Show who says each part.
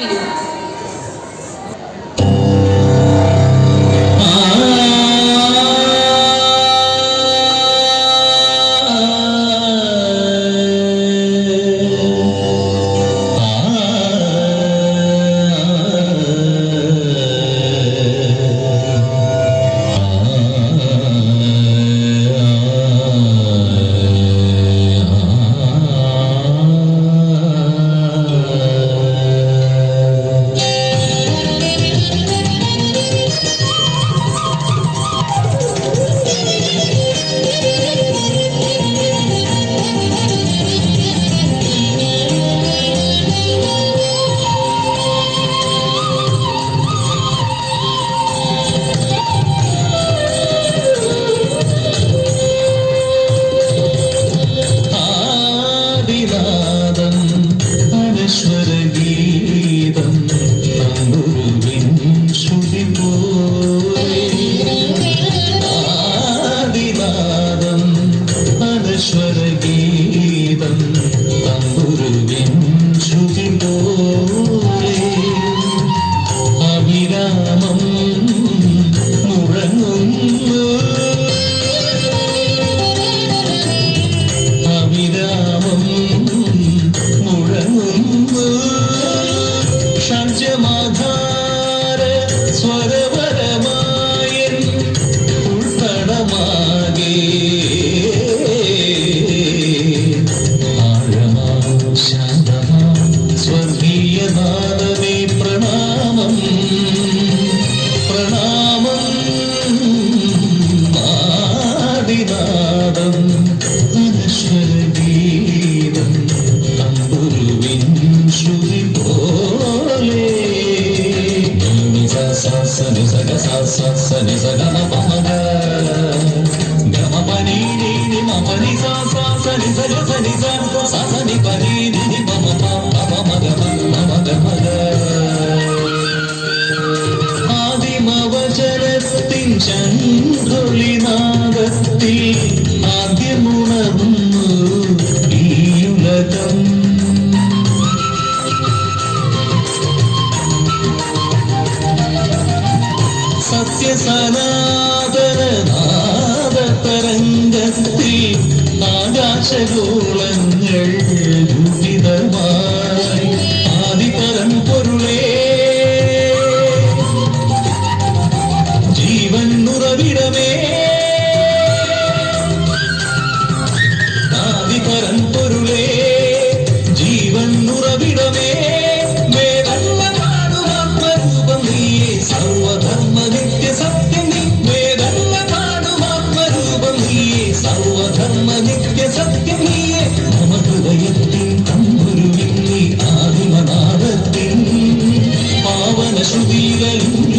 Speaker 1: Billy.
Speaker 2: സ്വർഗീയനാഥമേ പ്രണാമം. പ്രണാമം ആദിനാദം അനശ്വര ഗീതം തമ്പുരുവിൻ ശ്രുതി പോലെ. സനി സക സനി സക സനി സക ചന്ദ്രൊളിനാദത്തിൽ ആദ്യമുണർന്നു ഈ ഉലകം. സത്യസനാതനാദ തരംഗത്തിൽ ആകാശഗോളങ്ങൾ de subir el